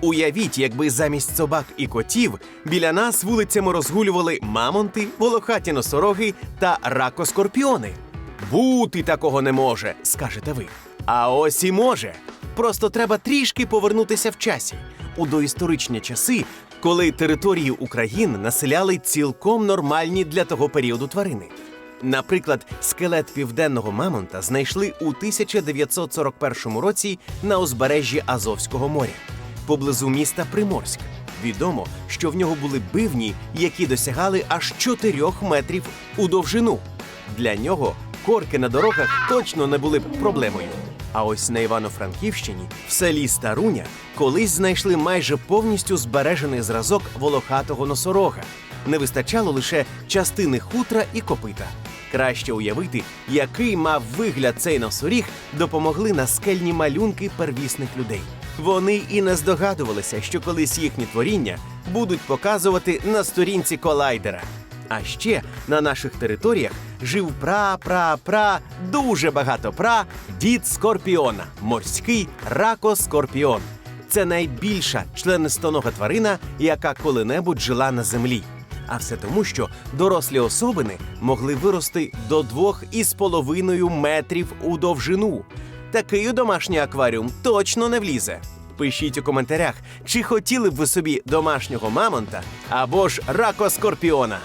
Уявіть, якби замість собак і котів біля нас вулицями розгулювали мамонти, волохаті носороги та ракоскорпіони. Бути такого не може, скажете ви. А ось і може. Просто треба трішки повернутися в часі у доісторичні часи, коли території України населяли цілком нормальні для того періоду тварини. Наприклад, скелет південного мамонта знайшли у 1941 році на узбережжі Азовського моря, поблизу міста Приморськ. Відомо, що в нього були бивні, які досягали аж 4 метрів у довжину. Для нього корки на дорогах точно не були б проблемою. А ось на Івано-Франківщині, в селі Старуня, колись знайшли майже повністю збережений зразок волохатого носорога. Не вистачало лише частини хутра і копита. Краще уявити, який мав вигляд цей носоріг, допомогли наскельні малюнки первісних людей. Вони і не здогадувалися, що колись їхні творіння будуть показувати на сторінці колайдера. А ще на наших територіях жив пра-пра-пра, дуже багато пра, дід скорпіона, морський ракоскорпіон. Це найбільша членистонога тварина, яка коли-небудь жила на землі. А все тому, що дорослі особини могли вирости до двох із половиною метрів у довжину. Такий у домашній акваріум точно не влізе. Пишіть у коментарях, чи хотіли б ви собі домашнього мамонта або ж ракоскорпіона.